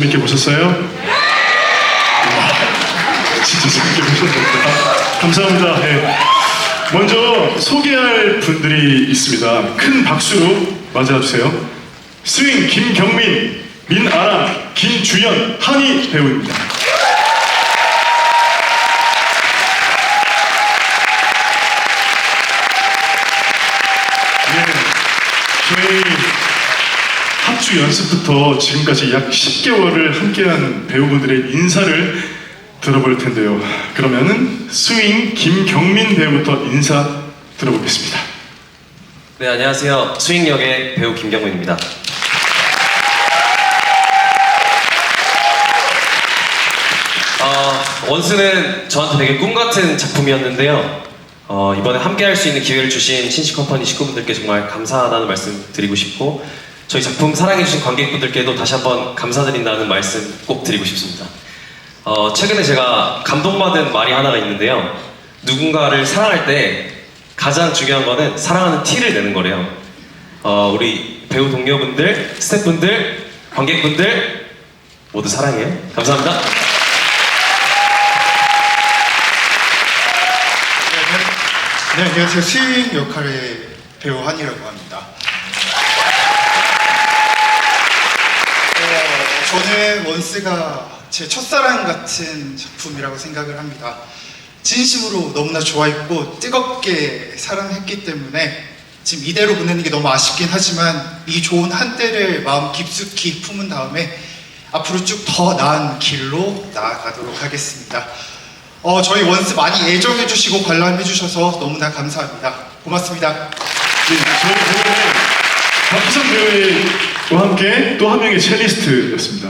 재밌게 보셨어요? 와, 진짜 재밌게 보셨습니다. 감사합니다. 네. 먼저 소개할 분들이 있습니다. 큰 박수로 맞아주세요. 스윙 김경민, 민아람, 김주연, 한희 배우입니다. 네, 저희 합주 연습부터 지금까지 약 10개월을 함께한 배우분들의 인사를 들어볼 텐데요. 그러면은 스윙 김경민 배우부터 인사 들어보겠습니다. 네, 안녕하세요. 스윙 역의 배우 김경민입니다. 어, 원스는 저한테 되게 꿈 같은 작품이었는데요. 어, 이번에 함께 할 수 있는 기회를 주신 신시 컴퍼니 식구분들께 정말 감사하다는 말씀 드리고 싶고, 저희 작품 사랑해주신 관객분들께도 다시 한번 감사드린다는 말씀 꼭 드리고 싶습니다. 어, 최근에 제가 감동받은 말이 하나가 있는데요. 누군가를 사랑할 때 가장 중요한 거는 사랑하는 티를 내는 거래요. 어, 우리 배우 동료분들, 스태프분들, 관객분들 모두 사랑해요. 감사합니다. 네, 안녕하세요. 스윙 역할의 배우 한이라고 합니다. 어, 저는 원스가 제 첫사랑 같은 작품이라고 생각을 합니다. 진심으로 너무나 좋아했고 뜨겁게 사랑했기 때문에 지금 이대로 보내는 게 너무 아쉽긴 하지만 이 좋은 한때를 마음 깊숙이 품은 다음에 앞으로 쭉 더 나은 길로 나아가도록 하겠습니다. 어, 저희 원스 많이 애정해주시고 관람해주셔서 너무나 감사합니다. 고맙습니다. 네, 저희 배우는 박희성 배우 와 함께 또 한 명의 첼리스트였습니다.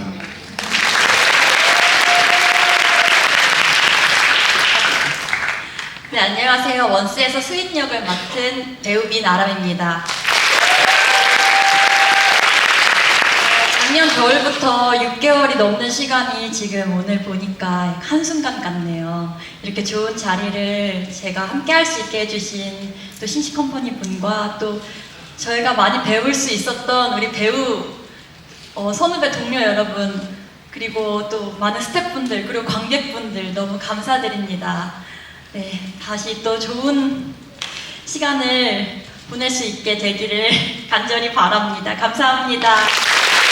네, 안녕하세요. 원스에서 수인 역을 맡은 배우 민아람입니다. 작년 겨울부터 6개월이 넘는 시간이 지금 오늘 보니까 한순간 같네요. 이렇게 좋은 자리를 제가 함께 할 수 있게 해주신 또 신시컴퍼니 분과 또 저희가 많이 배울 수 있었던 우리 배우 어, 선후배 동료 여러분 그리고 또 많은 스태프분들 그리고 관객분들 너무 감사드립니다. 네, 다시 또 좋은 시간을 보낼 수 있게 되기를 간절히 바랍니다. 감사합니다.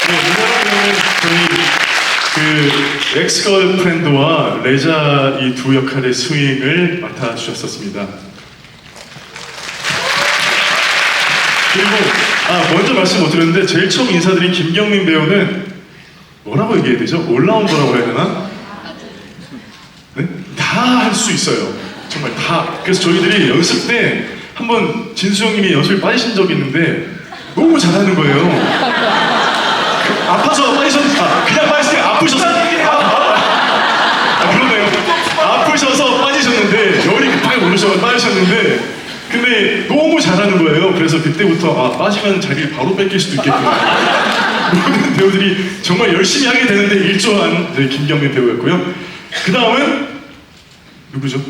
네, 이번에는 저희 그 엑스걸프렌드와 레자 이 두 역할의 스윙을 맡아주셨었습니다. 그리고 아 먼저 말씀 못 드렸는데 제일 처음 인사드린 김경민 배우는 뭐라고 얘기해야 되죠? 올라운더라고 해야 되나? 네? 다 할 수 있어요. 정말 다. 그래서 저희들이 연습 때 한번 진수 형님이 연습에 빠지신 적이 있는데 너무 잘하는 거예요. 아파서 빠지셨, 아, 그냥 빠지실 때 아프셔서. 아, 아, 아, 그러네요. 아프셔서 빠지셨는데, 열이 급하게 오르셔서 빠지셨는데, 근데 너무 잘하는 거예요. 그래서 그때부터, 아, 빠지면 자리를 바로 뺏길 수도 있겠구나. 모든 배우들이 정말 열심히 하게 되는데 일조한 저희 김경민 배우였고요. 그 다음은, 누구죠?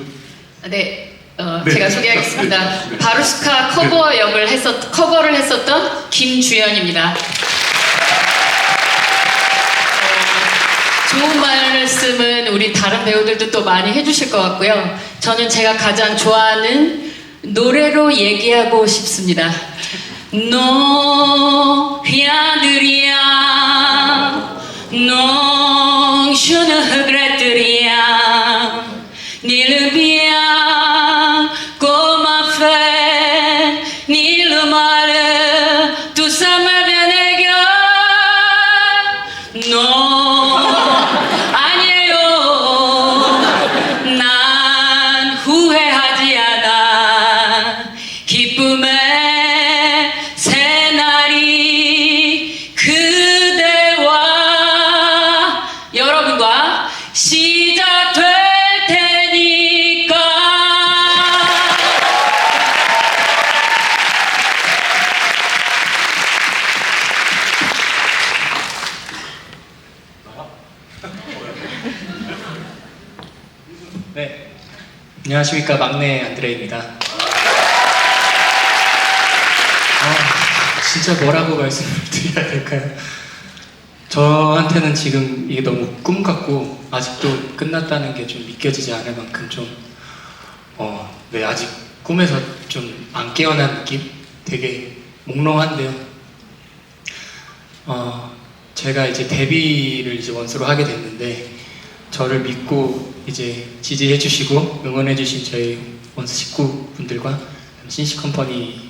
네, 어, 네. 제가 소개하겠습니다. 네. 바루스카 커버 역을 했었 커버를 했었던 김주연입니다. 어, 좋은 말씀은 우리 다른 배우들도 또 많이 해주실 것 같고요. 저는 제가 가장 좋아하는 노래로 얘기하고 싶습니다. 너 주는 그랬더리야. 안녕하십니까 막내 안드레입니다. 아, 진짜 뭐라고 말씀을 드려야 될까요? 저한테는 지금 이게 너무 꿈 같고 아직도 끝났다는 게 좀 믿겨지지 않을 만큼 좀 어, 네, 아직 꿈에서 좀 안 깨어난 느낌? 되게 몽롱한데요. 어, 제가 이제 데뷔를 이제 원수로 하게 됐는데 저를 믿고 이제 지지해 주시고 응원해 주신 저희 원수 식구분들과 신시 컴퍼니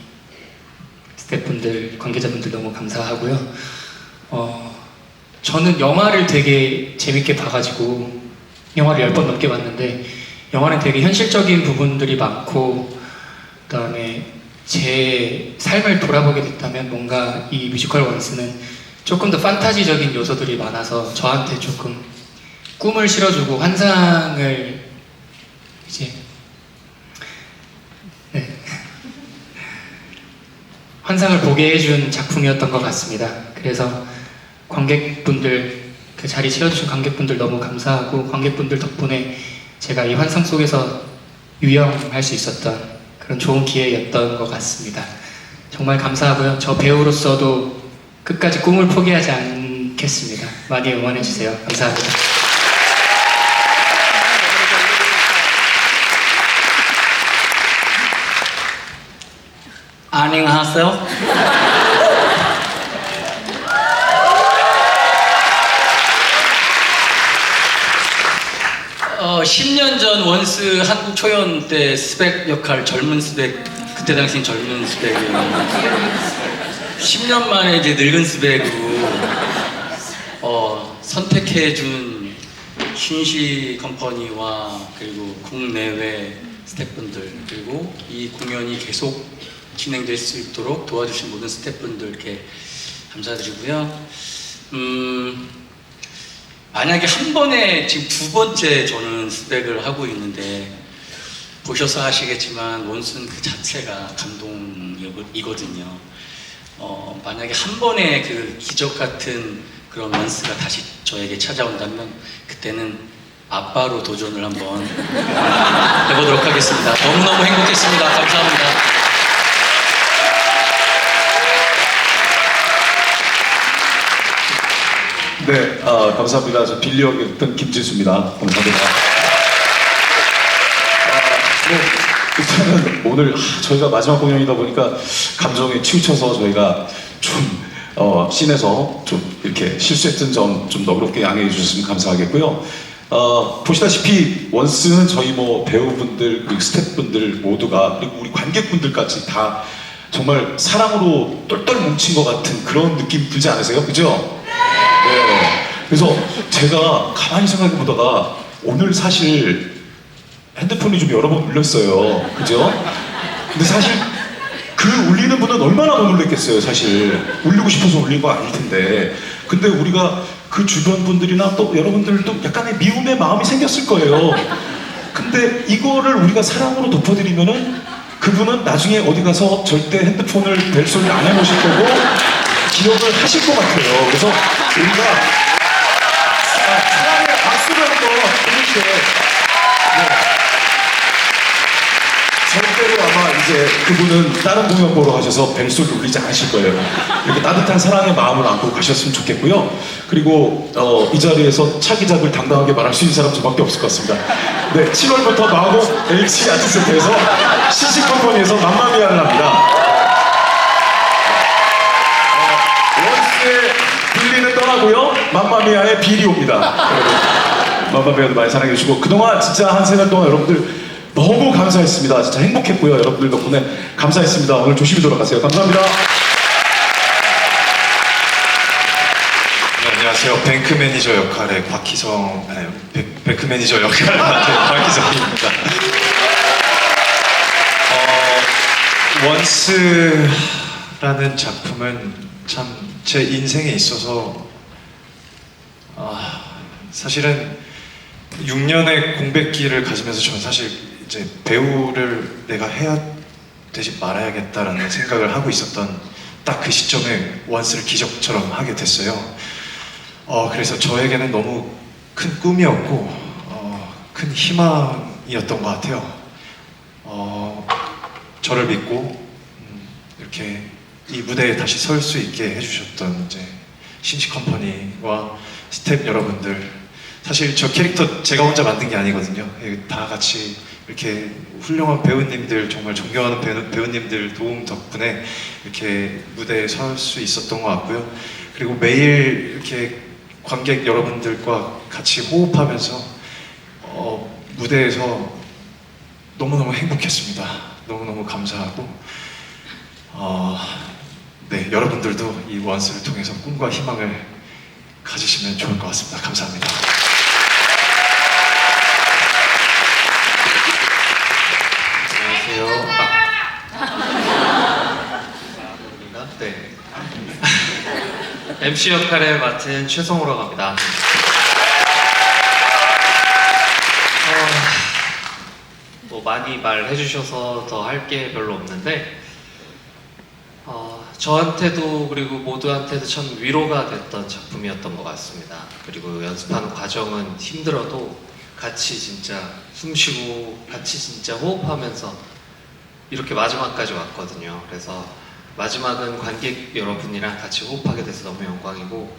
스태프분들, 관계자분들 너무 감사하고요. 어, 저는 영화를 되게 재밌게 봐가지고 영화를 10번 넘게 봤는데 영화는 되게 현실적인 부분들이 많고 그다음에 제 삶을 돌아보게 됐다면 뭔가 이 뮤지컬 원스는 조금 더 판타지적인 요소들이 많아서 저한테 조금 꿈을 실어주고 환상을 이제 네. 환상을 보게 해준 작품이었던 것 같습니다. 그래서 관객분들 그 자리 채워주신 관객분들 너무 감사하고 관객분들 덕분에 제가 이 환상 속에서 유영할 수 있었던 그런 좋은 기회였던 것 같습니다. 정말 감사하고요. 저 배우로서도 끝까지 꿈을 포기하지 않겠습니다. 많이 응원해 주세요. 감사합니다. 안녕하세요. 어, 10년 전 원스 한국 초연 때 스펙 역할 젊은 스펙 그때 당시 젊은 스펙이었는데 10년 만에 이제 늙은 스펙으로 어, 선택해준 신시 컴퍼니와 그리고 국내외 스태프분들 그리고 이 공연이 계속 진행될 수 있도록 도와주신 모든 스태프분들께 감사드리고요. 음, 만약에 한 번에 지금 두 번째 저는 스펙을 하고 있는데 보셔서 아시겠지만 원순 그 자체가 감동이거든요. 어, 만약에 한 번에 그 기적 같은 그런 원스가 다시 저에게 찾아온다면 그때는 아빠로 도전을 한번 해보도록 하겠습니다. 너무너무 행복했습니다. 감사합니다. 네, 아, 감사합니다. 저 빌리 역이었던 김진수입니다. 감사합니다. 아, 네, 일단은 오늘 하, 저희가 마지막 공연이다 보니까 감정에 치우쳐서 저희가 좀 어, 씬에서 좀 이렇게 실수했던 점 좀 너그럽게 양해해 주셨으면 감사하겠고요. 어, 보시다시피 원스는 저희 뭐 배우분들 그리고 스태프분들 모두가 그리고 우리 관객분들까지 다 정말 사랑으로 똘똘 뭉친 것 같은 그런 느낌 들지 않으세요? 그죠? 네. 그래서 제가 가만히 생각해 보다가 오늘 사실 핸드폰이 좀 여러 번 울렸어요. 그죠? 근데 사실 그 울리는 분은 얼마나 더 놀랬겠어요, 사실. 울리고 싶어서 울린 거 아닐 텐데. 근데 우리가 그 주변 분들이나 또 여러분들도 약간의 미움의 마음이 생겼을 거예요. 근데 이거를 우리가 사랑으로 덮어드리면은 그분은 나중에 어디 가서 절대 핸드폰을 벨 소리 안 해보실 거고 기억을 하실 것 같아요. 그래서 우리가 아, 사랑의 박수를 한번 해줄게. 네. 절대로 아마 이제 그분은 다른 공연 보러 가셔서 벨소리 울리지 않으실 거예요. 이렇게 따뜻한 사랑의 마음을 안고 가셨으면 좋겠고요. 그리고 어, 이 자리에서 차기작을 당당하게 말할 수 있는 사람 저밖에 없을 것 같습니다. 네, 7월부터 마고 LG 아티스트에서 시시컴퍼니에서 맘마미아를 합니다. 원스의 빌리는 떠나고요. 맘마미아의 비리 옵니다. 여러분, 맘마미아도 많이 사랑해 주시고 그동안 진짜 한 세 달 동안 여러분들 너무 감사했습니다. 진짜 행복했고요. 여러분들 덕분에 감사했습니다. 오늘 조심히 돌아가세요. 감사합니다. 네, 안녕하세요. 뱅크 매니저 역할의 곽희성, 아니, 뱅- 뱅크 매니저 역할을 맡은 곽희성입니다. 어, 원스라는 작품은 참 제 인생에 있어서 아, 사실은 6년의 공백기를 가지면서 저는 사실 이제 배우를 내가 해야 되지 말아야겠다라는 생각을 하고 있었던 딱 그 시점에 원스를 기적처럼 하게 됐어요. 어, 그래서 저에게는 너무 큰 꿈이었고 어, 큰 희망이었던 것 같아요. 어, 저를 믿고 음, 이렇게 이 무대에 다시 설 수 있게 해주셨던 이제 신시 컴퍼니와 스텝 여러분들 사실 저 캐릭터 제가 혼자 만든 게 아니거든요. 예, 다 같이 이렇게 훌륭한 배우님들 정말 존경하는 배우, 배우님들 도움 덕분에 이렇게 무대에 설 수 있었던 것 같고요. 그리고 매일 이렇게 관객 여러분들과 같이 호흡하면서 어, 무대에서 너무너무 행복했습니다. 너무너무 감사하고 어, 네 여러분들도 이 원스를 통해서 꿈과 희망을 가지시면 좋을 것 같습니다. 감사합니다. 안녕하세요. 아. 네. MC 역할을 맡은 최성우라고 합니다. 어, 뭐 많이 말해 주셔서 더 할 게 별로 없는데 어, 저한테도 그리고 모두한테도 참 위로가 됐던 작품이었던 것 같습니다. 그리고 연습하는 과정은 힘들어도 같이 진짜 숨 쉬고 같이 진짜 호흡하면서 이렇게 마지막까지 왔거든요. 그래서 마지막은 관객 여러분이랑 같이 호흡하게 돼서 너무 영광이고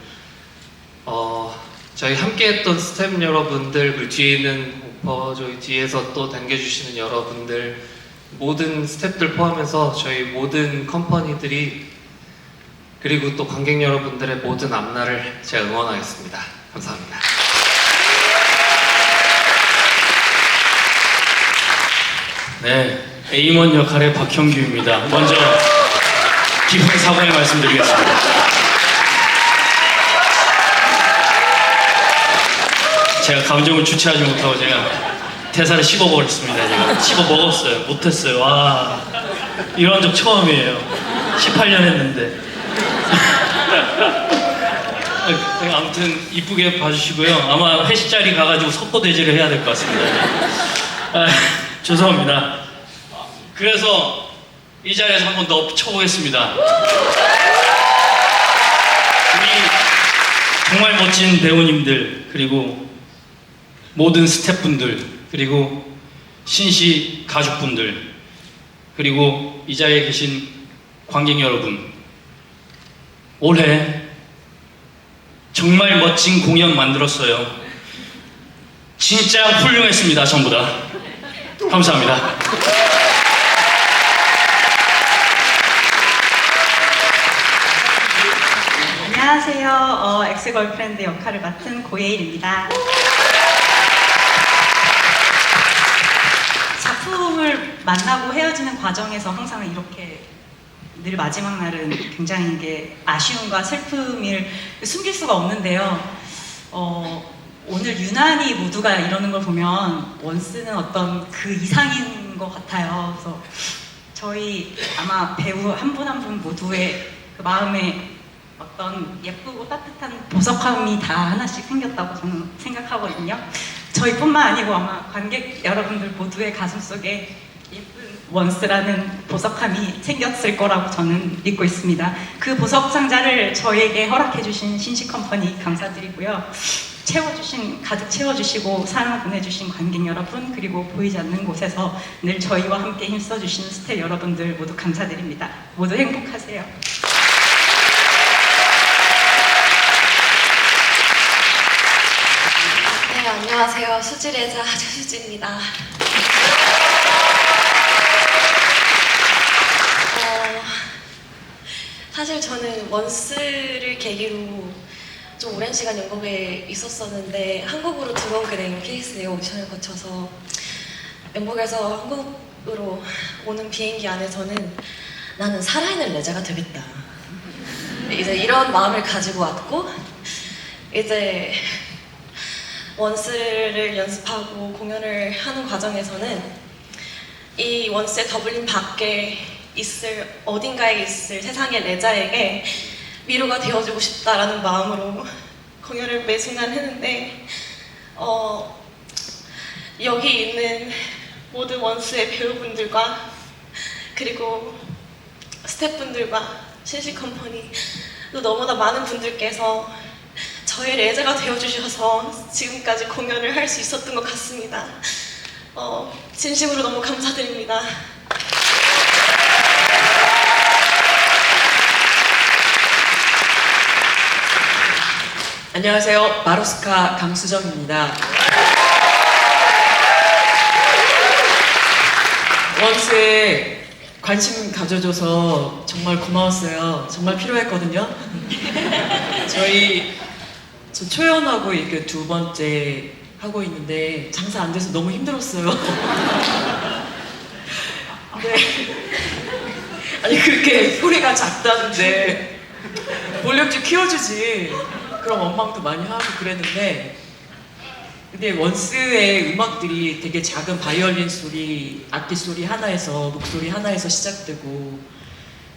어, 저희 함께했던 스텝 여러분들 그리고 뒤에 있는 오퍼 저희 뒤에서 또 당겨주시는 여러분들 모든 스텝들 포함해서 저희 모든 컴퍼니들이 그리고 또 관객 여러분들의 모든 앞날을 제가 응원하겠습니다. 감사합니다. 네, 에이먼 역할의 박형규입니다. 먼저 깊은 사과의 말씀드리겠습니다. 제가 감정을 주체하지 못하고 제가 대사를 씹어버렸습니다. 제가 씹어 먹었어요. 못했어요. 와, 이런 적 처음이에요. 18년 했는데. 네, 아무튼 이쁘게 봐주시고요. 아마 회식 자리 가가지고 석고대지를 해야 될 것 같습니다. 아, 죄송합니다. 그래서 이 자리에서 한 번 더 쳐보겠습니다. 우리 정말 멋진 배우님들 그리고 모든 스태프분들 그리고 신시 가족분들 그리고 이 자리에 계신 관객 여러분 올해 정말 멋진 공연 만들었어요. 진짜 훌륭했습니다, 전부 다. 감사합니다. 안녕하세요. 어, 엑스 걸프렌드 역할을 맡은 고예일입니다. 작품을 만나고 헤어지는 과정에서 항상 이렇게 늘 마지막 날은 굉장히 이게 아쉬움과 슬픔을 숨길 수가 없는데요. 어, 오늘 유난히 모두가 이러는 걸 보면 원스는 어떤 그 이상인 것 같아요. 그래서 저희 아마 배우 한 분 한 분 모두의 그 마음에 어떤 예쁘고 따뜻한 보석함이 다 하나씩 생겼다고 저는 생각하거든요. 저희뿐만 아니고 아마 관객 여러분들 모두의 가슴 속에 예쁜 원스라는 보석함이 생겼을 거라고 저는 믿고 있습니다. 그 보석 상자를 저에게 허락해 주신 신시 컴퍼니 감사드리고요. 채워주신, 가득 채워주시고 사랑 보내주신 관객 여러분, 그리고 보이지 않는 곳에서 늘 저희와 함께 힘써주시는 스태프 여러분들 모두 감사드립니다. 모두 행복하세요. 네, 안녕하세요. 수지의 자 최수지입니다. 어, 사실 저는 원스를 계기로 좀 오랜 시간 영국에 있었었는데 한국으로 그 내용 케이스의 오디션을 거쳐서 영국에서 한국으로 오는 비행기 안에서는 나는 살아있는 레자가 되겠다. 이제 이런 마음을 가지고 왔고 이제 원스를 연습하고 공연을 하는 과정에서는 이 원스의 더블린 밖에 있을 어딘가에 있을 세상의 레자에게 위로가 되어주고 싶다라는 마음으로 공연을 매 순간 했는데 어, 여기 있는 모든 원스의 배우분들과 그리고 스태프분들과 신시컴퍼니 또 너무나 많은 분들께서 저의 레자가 되어주셔서 지금까지 공연을 할 수 있었던 것 같습니다. 어, 진심으로 너무 감사드립니다. 안녕하세요. 마루스카 강수정입니다. 원스에 관심 가져줘서 정말 고마웠어요. 정말 필요했거든요. 저희 저 초연하고 이게 두 번째 하고 있는데 장사 안 돼서 너무 힘들었어요. 네. 아니 그렇게 소리가 작다는데 볼륨 좀 키워주지. 그럼 원망도 많이 하고 그랬는데 근데 원스의 음악들이 되게 작은 바이올린 소리, 악기 소리 하나에서 목소리 하나에서 시작되고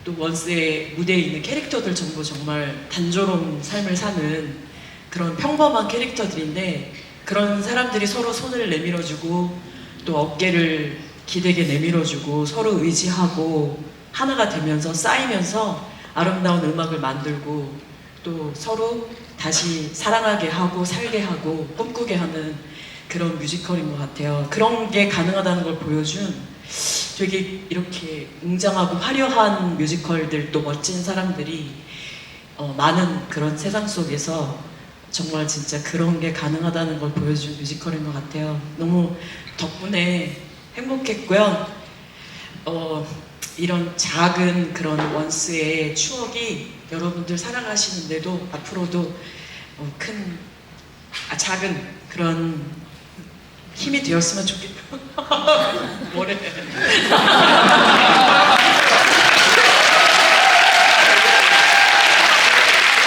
또 원스의 무대에 있는 캐릭터들 전부 정말 단조로운 삶을 사는 그런 평범한 캐릭터들인데 그런 사람들이 서로 손을 내밀어주고 또 어깨를 기대게 내밀어주고 서로 의지하고 하나가 되면서 쌓이면서 아름다운 음악을 만들고 또 서로 다시 사랑하게 하고 살게 하고 꿈꾸게 하는 그런 뮤지컬인 것 같아요. 그런 게 가능하다는 걸 보여준 되게 이렇게 웅장하고 화려한 뮤지컬들 또 멋진 사람들이 어, 많은 그런 세상 속에서 정말 진짜 그런 게 가능하다는 걸 보여준 뮤지컬인 것 같아요. 너무 덕분에 행복했고요. 어, 이런 작은 그런 원스의 추억이 여러분들 사랑하시는데도 앞으로도 어, 큰, 아, 작은 그런 힘이 되었으면 좋겠다. 뭐래.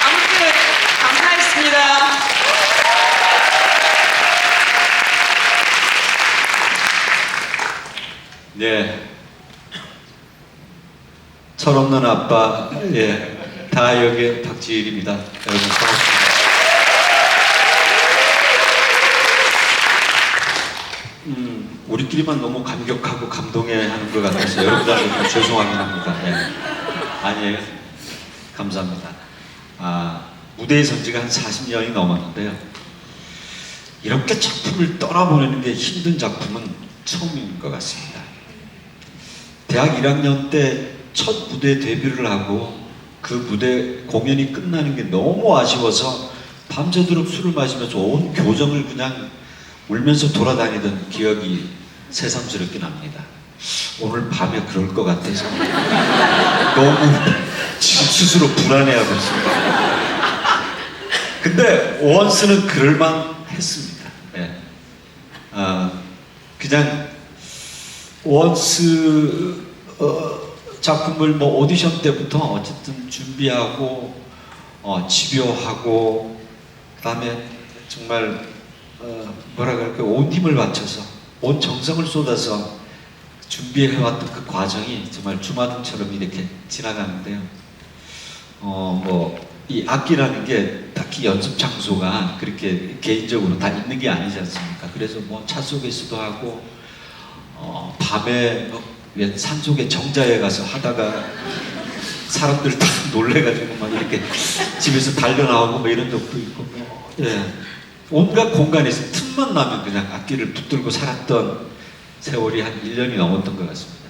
아무튼 감사했습니다. 네. 철없는 아빠, 예. 다역의 박지일입니다. 여러분 반갑습니다. 음, 우리끼리만 너무 감격하고 감동해 하는 것 같아서 여러분들한테 좀 죄송하긴 합니다. 예. 아니에요. 감사합니다. 아, 무대에 선 지가 한 40년이 넘었는데요. 이렇게 작품을 떠나보내는 게 힘든 작품은 처음인 것 같습니다. 대학 1학년 때 첫 무대 데뷔를 하고 그 무대 공연이 끝나는 게 너무 아쉬워서 밤새도록 술을 마시면서 온 교정을 그냥 울면서 돌아다니던 기억이 새삼스럽게 납니다. 오늘 밤에 그럴 것 같아서 너무 지금 스스로 불안해하고 있습니다. 근데 원스는 그럴만 했습니다. 예. 아, 그냥 원스 어, 작품을 뭐 오디션 때부터 어쨌든 준비하고 어, 집요하고 그다음에 정말 어, 뭐라 그럴까 온 힘을 바쳐서 온 정성을 쏟아서 준비해왔던 그 과정이 정말 주마등처럼 이렇게 지나가는데요. 어, 뭐, 이 악기라는 게 딱히 연습 장소가 그렇게 개인적으로 다 있는 게 아니지 않습니까? 그래서 뭐 차 속에서도 하고, 어, 밤에 뭐 산속에 정자에 가서 하다가 사람들 다 놀래가지고 막 이렇게 집에서 달려 나오고 뭐 이런 적도 있고, 뭐, 예. 온갖 공간에서 틈만 나면 그냥 악기를 붙들고 살았던 세월이 한 1년이 넘었던 것 같습니다.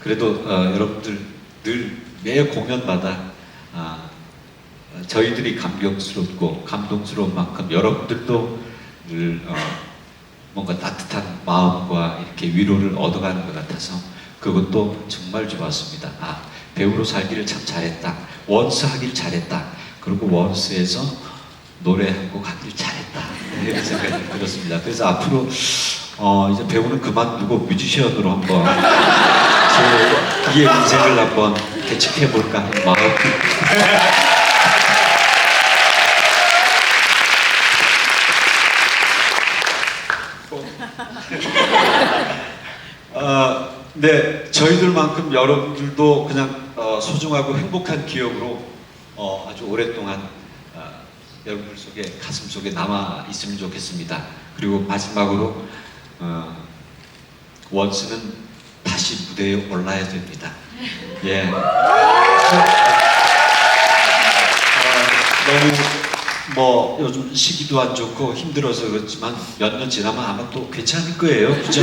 그래도 어, 여러분들 늘 매 공연마다 아, 어, 저희들이 감격스럽고 감동스러운 만큼 여러분들도 늘 어, 뭔가 따뜻한 마음과 이렇게 위로를 얻어가는 것 같아서 그것도 정말 좋았습니다. 아 배우로 살기를 참 잘했다. 원스 하길 잘했다. 그리고 원스에서 노래 한곡 하길 잘했다. 네, 이런 생각이 들었습니다. 그래서 앞으로 어, 이제 배우는 그만두고 뮤지션으로 한번 제 2의 인생을 한번 개척해 볼까 하는 마음. 어, 네, 저희들만큼 여러분들도 그냥 어, 소중하고 행복한 기억으로 어, 아주 오랫동안 어, 여러분들 속에 가슴 속에 남아 있으면 좋겠습니다. 그리고 마지막으로 어, 원스는 다시 무대에 올라야 됩니다. 예. 어, 너무 뭐 요즘 시기도 안 좋고 힘들어서 그렇지만 몇 년 지나면 아마 또 괜찮을 거예요, 그죠?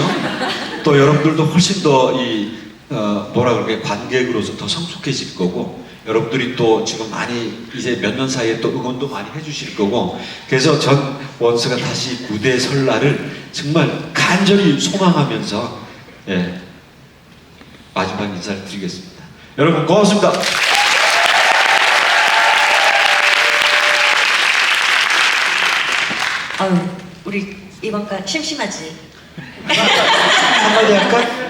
또 여러분들도 훨씬 더이 어, 뭐라 그럴까 관객으로서 더 성숙해질 거고 여러분들이 또 지금 많이 이제 몇 년 사이에 또 응원도 많이 해주실 거고 그래서 전 원스가 다시 무대에 설 날을 정말 간절히 소망하면서 예, 마지막 인사를 드리겠습니다. 여러분 고맙습니다. 아유, 우리 이번 가 심심하지? 한마디 할까?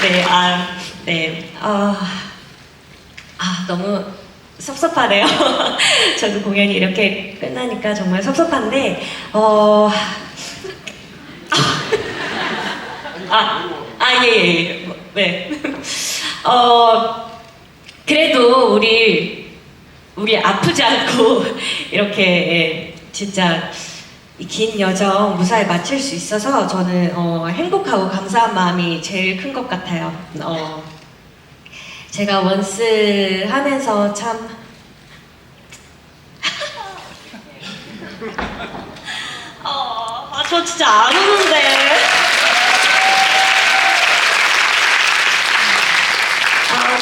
네, 아, 네, 아, 아 너무 섭섭하네요. 저도 공연이 이렇게 끝나니까 정말 섭섭한데, 어, 아, 아, 예, 예, 예. 뭐, 네. 어, 그래도 우리, 우리 아프지 않고, 이렇게, 예, 진짜, 이 긴 여정 무사히 마칠 수 있어서 저는 어, 행복하고 감사한 마음이 제일 큰 것 같아요. 어, 제가 원스 하면서 참 어, 아, 저 진짜 안 우는데. 아,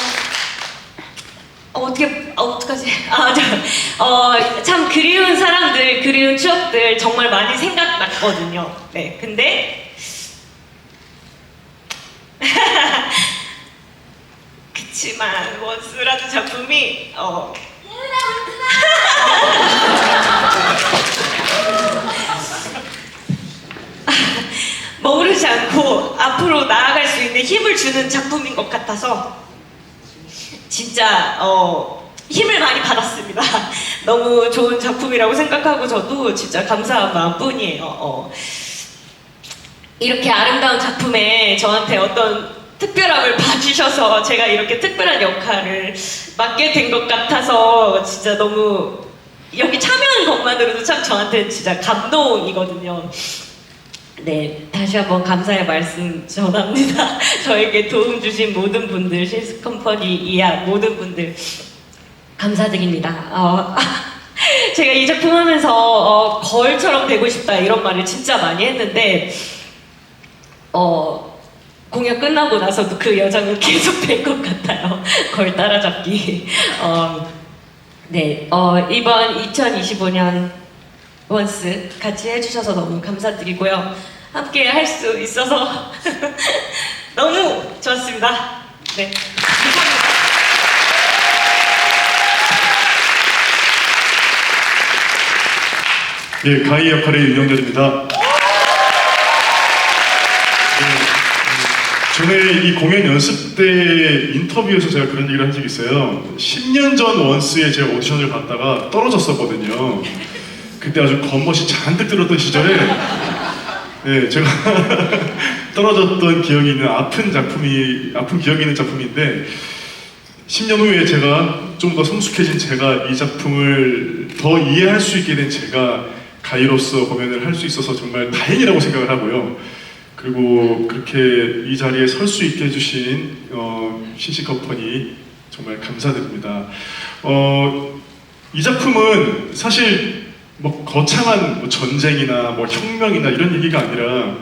어, 어, 어떡하지? 아, 저, 어, 참 그리운 사람들, 그리운 추억들 정말 많이 생각났거든요. 네, 근데. 그치만, 원스라는 작품이, 어. 머무르지 않고 앞으로 나아갈 수 있는 힘을 주는 작품인 것 같아서 진짜 어, 힘을 많이 받았습니다. 너무 좋은 작품이라고 생각하고 저도 진짜 감사한 마음뿐이에요. 어. 이렇게 아름다운 작품에 저한테 어떤 특별함을 봐주셔서 제가 이렇게 특별한 역할을 맡게 된 것 같아서 진짜 너무 여기 참여하는 것만으로도 참 저한테 진짜 감동이거든요. 네, 다시 한번 감사의 말씀 전합니다. 저에게 도움 주신 모든 분들, 실스컴퍼니 이하 모든 분들 감사드립니다. 어, 제가 이 작품 하면서 어, 거울처럼 되고 싶다 이런 말을 진짜 많이 했는데 어, 공연 끝나고 나서도 그 여정은 계속 될 것 같아요. 거울 따라잡기. 어, 네, 어, 이번 2025년 원스 같이 해주셔서 너무 감사드리고요. 함께 할 수 있어서 너무 좋았습니다. 네. 감사합니다. 예, 가희 역할의 윤영렬입니다. 네, 전에 이 공연 연습 때 인터뷰에서 제가 그런 얘기를 한 적이 있어요. 10년 전 원스에 제가 오디션을 봤다가 떨어졌었거든요. 그때 아주 겉멋이 잔뜩 들었던 시절에 네, 제가 떨어졌던 기억이 있는 아픈 작품이 아픈 기억이 있는 작품인데 10년 후에 제가 좀 더 성숙해진 제가 이 작품을 더 이해할 수 있게 된 제가 가이로서 공연을 할 수 있어서 정말 다행이라고 생각을 하고요. 그리고 그렇게 이 자리에 설 수 있게 해주신 어, 신시 컴퍼니 정말 감사드립니다. 어, 이 작품은 사실 뭐 거창한 뭐 전쟁이나 뭐 혁명이나 이런 얘기가 아니라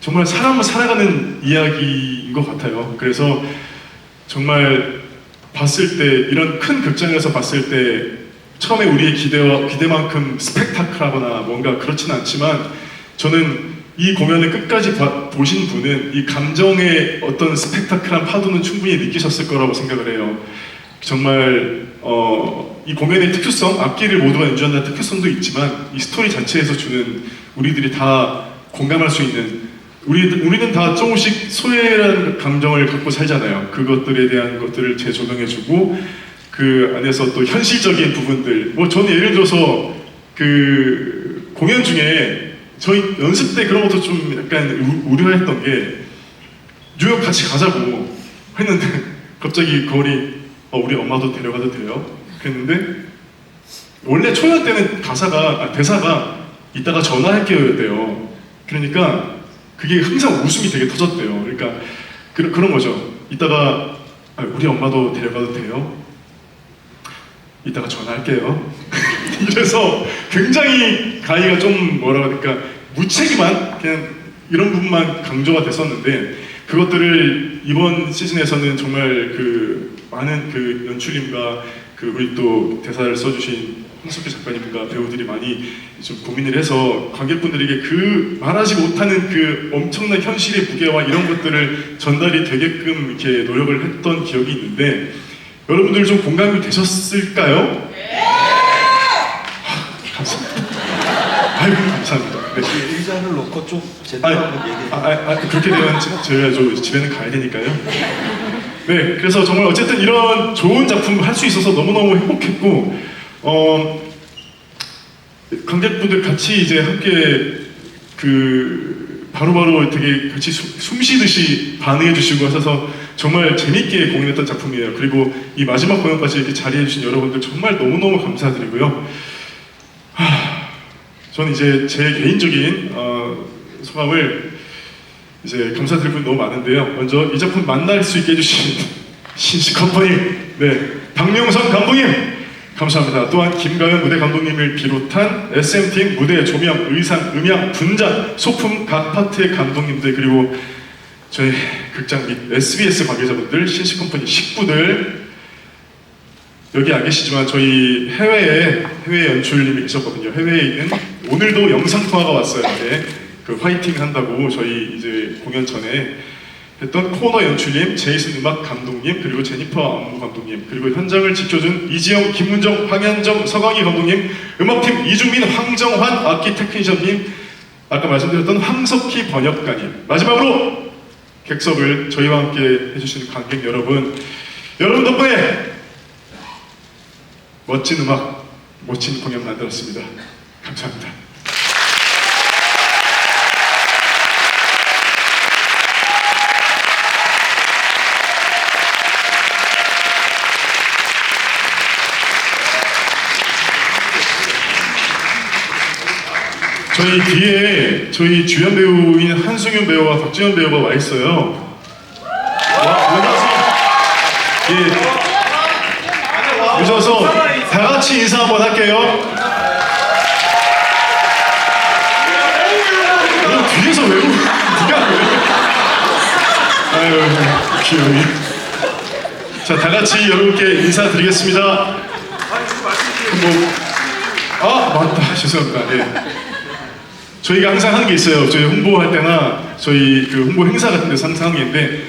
정말 사람을 살아가는 이야기인 것 같아요. 그래서 정말 봤을 때 이런 큰 극장에서 봤을 때 처음에 우리의 기대와 기대만큼 스펙타클하거나 뭔가 그렇지는 않지만 저는 이 공연을 끝까지 봐- 보신 분은 이 감정의 어떤 스펙타클한 파도는 충분히 느끼셨을 거라고 생각을 해요. 정말 어, 이 공연의 특수성, 악기를 모두가 연주한다는 특수성도 있지만 이 스토리 자체에서 주는 우리들이 다 공감할 수 있는 우리, 우리는 다 조금씩 소외라는 감정을 갖고 살잖아요. 그것들에 대한 것들을 재조명해주고 그 안에서 또 현실적인 부분들 뭐 저는 예를 들어서 그 공연 중에 저희 연습 때 그런 것도 좀 약간 우- 우려했던 게 뉴욕 같이 가자고 했는데 갑자기 거울이 어, 우리 엄마도 데려가도 돼요? 그랬는데 원래 초연 때는 가사가 아, 대사가 이따가 전화할게요였대요. 그러니까 그게 항상 웃음이 되게 터졌대요. 그러니까 그, 그런 거죠. 이따가 아, 우리 엄마도 데려가도 돼요? 이따가 전화할게요. 이래서 굉장히 가이가 좀 뭐라 그럴까 무책임한 그냥 이런 부분만 강조가 됐었는데 그것들을 이번 시즌에서는 정말 그 많은 그 연출님과 그 우리 또 대사를 써주신 홍석규 작가님과 배우들이 많이 좀 고민을 해서 관객분들에게 그 말하지 못하는 그 엄청난 현실의 무게와 이런 것들을 전달이 되게끔 이렇게 노력을 했던 기억이 있는데 여러분들 좀 공감이 되셨을까요? 감사합니다. 아이고 감사합니다. 네. 의자를 놓고 좀 제대로 한번 얘기해. 아, 아, 아, 그렇게 되면 제- 저희가 저 집에는 가야 되니까요. 네, 그래서 정말 어쨌든 이런 좋은 작품 할수 있어서 너무너무 행복했고, 어, 관객분들 같이 이제 함께 그 바로바로 되게 같이 숨, 숨 쉬듯이 반응해 주시고 하셔서 정말 재밌게 공연했던 작품이에요. 그리고 이 마지막 공연까지 이렇게 자리해 주신 여러분들 정말 너무너무 감사드리고요. 저는 이제 제 개인적인 어, 소감을 이제 감사드릴 분 너무 많은데요. 먼저 이 작품 만날 수 있게 해주신 신시 컴퍼니, 네, 박명선 감독님 감사합니다. 또한 김가연 무대 감독님을 비롯한 SM팀 무대 조명, 의상, 음향, 분장, 소품 각 파트의 감독님들 그리고 저희 극장 및 SBS 관계자분들, 신시 컴퍼니 식구들 여기 안 계시지만 저희 해외에 해외 연출님이 계셨거든요. 해외에 있는 오늘도 영상 통화가 왔어요. 네. 그 화이팅 한다고 저희 이제 공연 전에 했던 코너 연출님, 제이슨 음악 감독님, 그리고 제니퍼 안무 감독님, 그리고 현장을 지켜준 이지영, 김문정, 황현정, 서광희 감독님, 음악팀 이중민, 황정환, 악기 테크니션님, 아까 말씀드렸던 황석희 번역가님, 마지막으로 객석을 저희와 함께 해주신 관객 여러분, 여러분 덕분에 멋진 음악, 멋진 공연 만들었습니다. 감사합니다. 저희 뒤에 저희 주연 배우인 한승윤 배우와 박지현 배우가 와 있어요. 와, 오셔서 예, 오셔서 다 같이 인사 한번 할게요. 너 뒤에서 왜 우? 네가 왜? 아유 귀여이. 자, 다 같이 여러분께 인사드리겠습니다. 뭐, 아 맞다 죄송합니다. 예. 저희가 항상 하는 게 있어요. 저희 홍보할 때나 저희 그 홍보 행사 같은 데서 항상 하는 게 있는데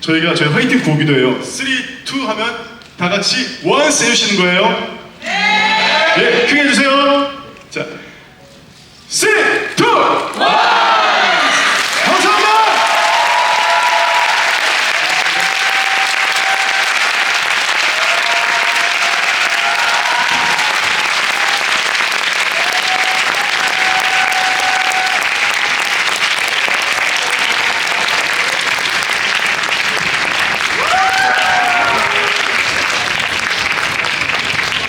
저희가 저희 화이팅 구호기도 해요. 3, 2 하면 다 같이 원스 해주시는 거예요. 네. 예, 크게 해주세요. 자, 3,